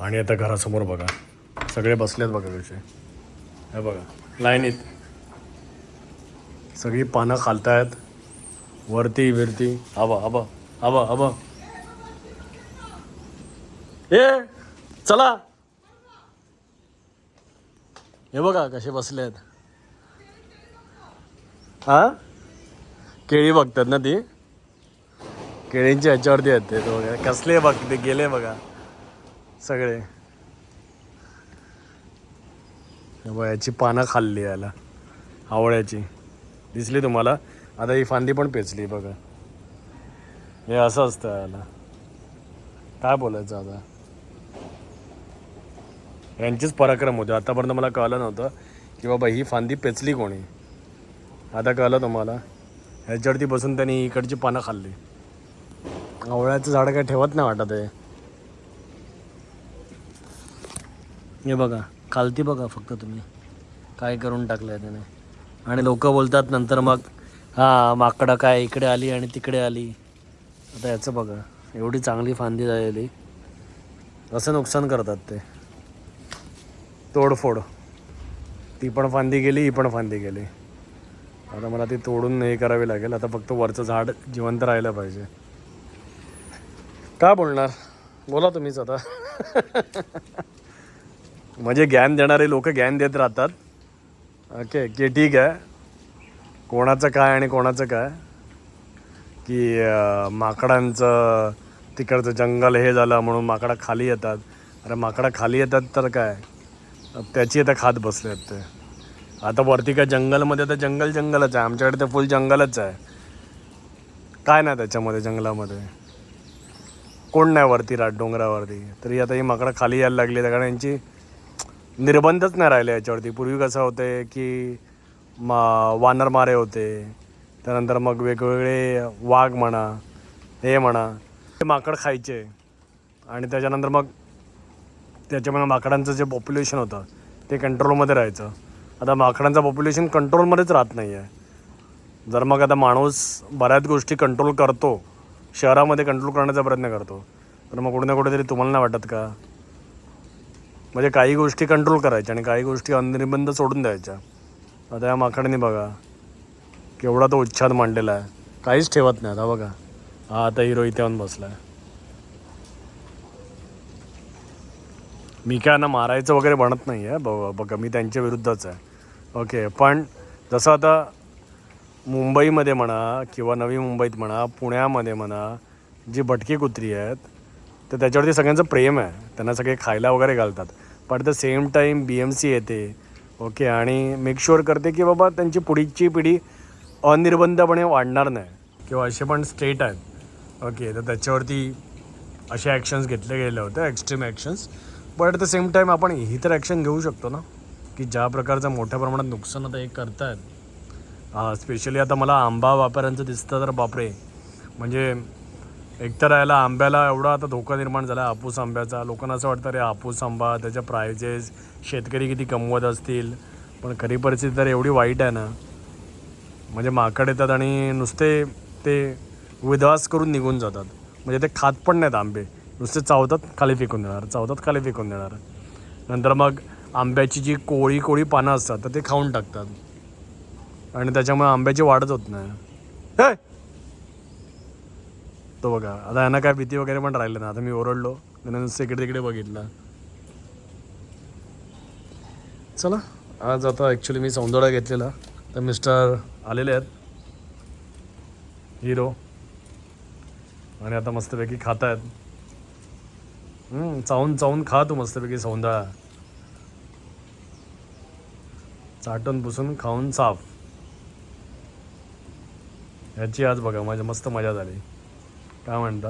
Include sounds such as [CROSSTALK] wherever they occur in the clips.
आणि आता घरासमोर बघा. सगळे बसलेत बघा कसे. हे बघा. लाईनीत सगळी पानं खालतायत. वरती विरती आबा आबा आबा आबा. ए चला. हे बघा कसे बसले आहेत हा? केळी बघतात ना ती? केळींच्या ह्याच्यावरती आहेत ते वगैरे कसले बघ ते गेले बघा. सगळे. याची पानं खाल्ली याला. आवळ्याची. दिसली तुम्हाला? आता ही फांदी पण पेचली बघा. हे असं असतं याला. काय बोलायचं आता? यांचेच पराक्रम होते. आतापर्यंत मला कळलं नव्हतं की बाबा ही फांदी पेचली कोणी? आता कळलं तुम्हाला? ह्याच्यावरती बसून त्यांनी इकडची पानं खाल्ली. आवळ्याचं झाड काय ठेवत नाही वाटत आहे हे बघा खालती बघा फक्त तुम्ही. काय करून टाकलं आहे त्याने. आणि लोक बोलतात नंतर मग हां माकडं काय इकडे आली आणि तिकडे आली. आता याचं बघा एवढी चांगली फांदी झालेली. असं नुकसान करतात ते. तोडफोड. ती पण फांदी गेली ही पण फांदी गेली. आता मला ती तोडून हे करावी लागेल. आता फक्त वरचं झाड जिवंत राहिलं पाहिजे. काय बोलणार? बोला तुम्हीच आता. [LAUGHS] म्हणजे ज्ञान देणारे लोक ज्ञान देत राहतात. ओके की ठीक आहे. कोणाचं काय आणि कोणाचं काय? की माकडांचं तिकडचं जंगल हे झालं म्हणून माकडं खाली येतात. अरे माकडं खाली येतात तर काय? त्याची आता खात बसले आहेत ते. आता वरती काय जंगलमध्ये तर जंगल जंगलच आहे. आमच्याकडे तर फुल जंगलच आहे. काय नाही त्याच्यामध्ये जंगलामध्ये. कोण नाही वरती राहत डोंगरावरती. तरी आता ही माकडं खाली यायला लागली कारण यांची निर्बंधच नाही राहिले याच्यावरती. पूर्वी कसं होते की मा वानर मारे होते त्यानंतर मग वेगवेगळे वाघ म्हणा हे म्हणा ते माकड खायचे. आणि त्याच्यानंतर मग त्याच्यामुळे माकडांचं जे पॉप्युलेशन होतं ते कंट्रोलमध्ये राहायचं. आता माकडांचं पॉप्युलेशन कंट्रोलमध्येच राहत नाही आहे जर मग आता माणूस बऱ्याच गोष्टी कंट्रोल करतो शहरामध्ये कंट्रोल करण्याचा प्रयत्न करतो तर मग कुठे ना कुठेतरी तुम्हाला नाही वाटत का? म्हणजे काही गोष्टी कंट्रोल करायच्या आणि काही गोष्टी अनिर्बंध सोडून द्यायच्या. आता या माकडाने बघा. केवढा तो उच्छाद मांडलेला आहे. काहीच ठेवत नाही आता बघा. हा आता हिरो इथे येऊन बसला आहे मी काय ना मारायचं वगैरे बनत नाही आहे. ब बघा मी त्यांच्या विरुद्धच आहे. ओके पण जसं आता मुंबईमध्ये म्हणा किंवा नवी मुंबईत म्हणा पुण्यामध्ये म्हणा जी भटकी कुत्री आहेत तर त्याच्यावरती सगळ्यांचं प्रेम आहे. त्यांना सगळे खायला वगैरे घालतात. पण at the same time B M C येते. ओके आणि मेक शुअर करते की बाबा त्यांची पुढीची पिढी अनिर्बंधपणे वाढणार नाही. किंवा असे पण स्टेट आहेत. ओके तर त्याच्यावरती असे ॲक्शन्स घेतले गेले होते extreme actions but at the same time आपण ही तर ॲक्शन घेऊ शकतो ना? की ज्या प्रकारचं मोठ्या प्रमाणात नुकसान आता हे करतायत. हां स्पेशली आता मला आंबा व्यापाऱ्यांचं दिसतं तर बापरे. म्हणजे एकतर यायला आंब्याला एवढा आता धोका निर्माण झाला हापूस आंब्याचा. लोकांना असं वाटतं रे हापूस आंबा त्याच्या प्रायजेस शेतकरी किती कमवत असतील? पण खरी परिस्थिती तर एवढी वाईट आहे ना. म्हणजे माकड येतात आणि नुसते ते विध्वास करून निघून जातात. म्हणजे ते खात पण नाहीत आंबे. नुसते चावतात खाली फेकून देणार. चावतात खाली फेकून देणार. नंतर मग आंब्याची जी कोळी कोळी पानं असतात तर ते खाऊन टाकतात. आणि त्याच्यामुळे आंब्याची वाढच होत नाही. तो बघा. आता यांना काय भीती वगैरे पण राहिली ना आता मी ओरडलो. त्याने इकडे तिकडे बघितलं. चला. आज आता ॲक्च्युली मी सौंदडा घेतलेला. तर मिस्टर आलेले आहेत. हिरो आणि आता मस्तपैकी खात आहेत चावून चावून खा तू मस्तपैकी सौंदळा चाटून पुसून खाऊन साफ. ह्याची आज बघा माझ्या मस्त मजा झाली. काय म्हणता?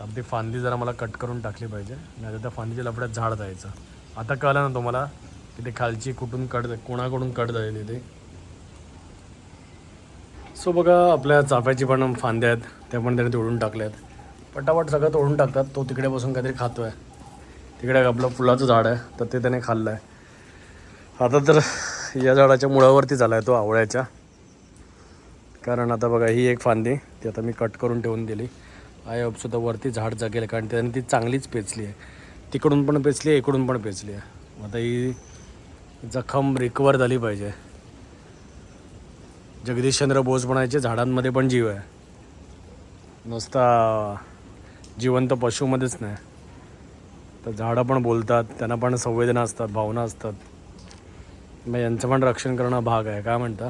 आपली फांदी जरा मला कट करून टाकली पाहिजे. नाही तर त्या फांदीच्या लपड्यात झाड जायचं. आता कळलं ना तुम्हाला की ते खालची कुठून कट कोणाकडून कट झालेली ते? सो बघा आपल्या चाफ्याची पण फांद्या आहेत. त्या पण त्याने तोडून टाकल्या आहेत. पटापट सगळं तोडून टाकतात. तो तिकडे बसून काहीतरी खातो आहे तिकडे आपलं फुलाचं झाड आहे तर ते त्याने खाल्लं आहे आता तर या झाडाच्या मुळावरती झाला आहे तो आवळ्याच्या. कारण आता बघा ही एक फांदी. ती आता मी कट करून ठेवून दिली. आय वरती झाड जगेल कारण त्याने ती चांगलीच पेचली आहे. तिकडून पण पेचली आहे इकडून पण पेचली आहे. आता ही जखम रिकवर झाली पाहिजे. जगदीशचंद्र बोस म्हणायचे झाडांमध्ये पण जीव आहे. नुसता जिवंत पशुमध्येच नाही. तर झाडं पण बोलतात त्यांना पण संवेदना असतात भावना असतात. मग यांचं पण रक्षण करणं भाग आहे काय म्हणता?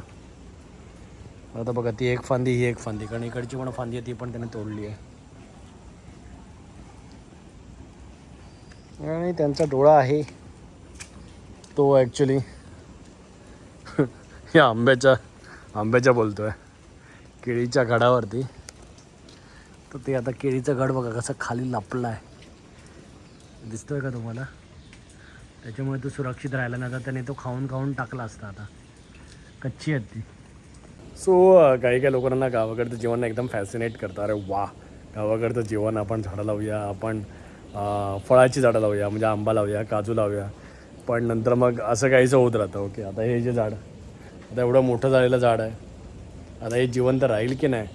आता बघा ती एक फांदी ही एक फांदी. कारण इकडची पण फांदी आहे ती पण त्याने तोडली आहे. आणि त्यांचा डोळा आहे. तो ॲक्च्युली [LAUGHS] या आंब्याच्या आंब्याच्या बोलतोय. केळीच्या घडावरती. तर ते आता केळीचं घड बघा कसं खाली लापला आहे दिसतोय का तुम्हाला? त्याच्यामुळे तो सुरक्षित राहिला नाही. तर त्याने तो खाऊन खाऊन टाकला असता आता. कच्ची आहेत ती. सो काही काही लोकांना गावाकडचं जेवण एकदम फॅसिनेट करतं. अरे वा गावाकडचं जेवण आपण झाडं लावूया आपण फळाची झाडं लावूया म्हणजे आंबा लावूया काजू लावूया. पण नंतर मग असं काहीचं होत राहतं. ओके आता हे जे झाड आता एवढं मोठं झालेलं झाड आहे. आता हे जिवंत राहील की नाही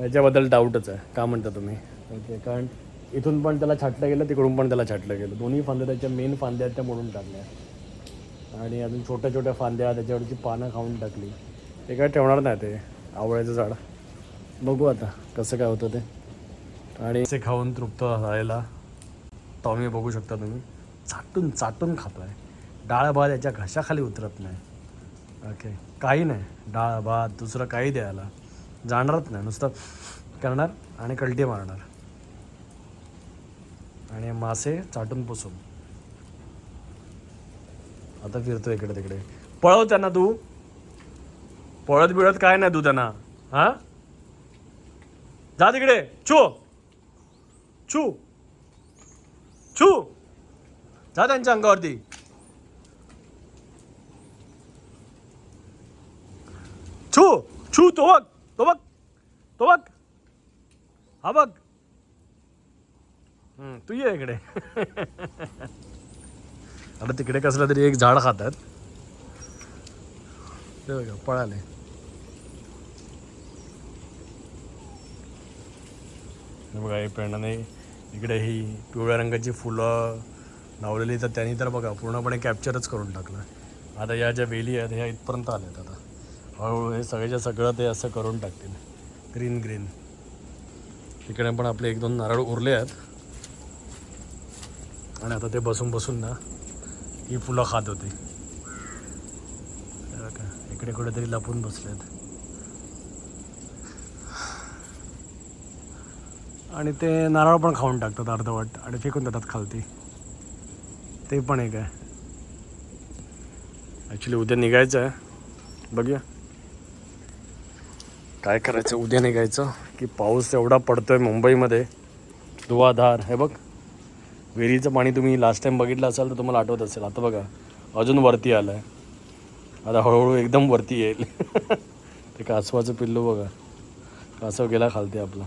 याच्याबद्दल डाऊटच आहे. का म्हणता तुम्ही? ओके कारण इथून पण त्याला छाटलं गेलं तिकडून पण त्याला छाटलं गेलं. दोन्ही फांद्या त्याच्या मेन फांद्या आहेत त्या मोडून टाकल्या. आणि अजून छोट्या छोट्या फांद्या त्याच्यावरची पानं खाऊन टाकली. ते काय ठेवणार नाही ते आवळ्याचं झाड. बघू आता कसं काय होतं ते. आणि ते खाऊन तृप्त झालेला टॉमी बघू शकता तुम्ही. चाटून चाटून खातो आहे डाळ भात याच्या घशाखाली उतरत नाही. ओके काही नाही. डाळ भात दुसरं काही द्यायला. जाणारच नाही. नुसतं करणार आणि कलटी मारणार. आणि मासे चाटून पुसून. आता फिरतो इकडे तिकडे. पळव त्यांना तू. पळत बिळत काय नाही तू त्यांना हा? जा तिकडे छू छू छू जा त्यांच्या अंगावरती. छू छू तो बघ तो बघ तो बघ. हा बघ. हम्म, तू ये इकडे. [LAUGHS] आता तिकडे कसलं तरी एक झाड खातात. ते बघा पळाले. बघा हे पेंडाने इकडे ही पिवळ्या रंगाची फुलं लावलेली तर त्यांनी तर बघा पूर्णपणे कॅप्चरच करून टाकलं. आता या ज्या वेली आहेत ह्या इथपर्यंत आल्यात आता. हळूहळू हे सगळ्याच्या सगळं ते असं करून टाकतील. ग्रीन ग्रीन तिकडे पण आपले एक दोन नारळ उरले आहेत. आणि आता ते बसून बसून ना ही फुलं खात होती. इकडे कुठेतरी लपून बसलेत. आणि ते नारळ पण खाऊन टाकतात अर्धवट आणि फेकून देतात खालती. ते पण एक आहे. ॲक्च्युली उद्या निघायचं आहे. बघूया. काय करायचं? उद्या निघायचं. की पाऊस एवढा पडतो आहे मुंबईमध्ये. धुवाधार. हे बघ. विहिरीचं पाणी तुम्ही लास्ट टाईम बघितलं असाल तर तुम्हाला आठवत असेल. आता बघा. अजून वरती आलं आहे आता हळूहळू एकदम वरती येईल. [LAUGHS] ते कासवाचं पिल्लू बघा. कासव गेला खालते आपला.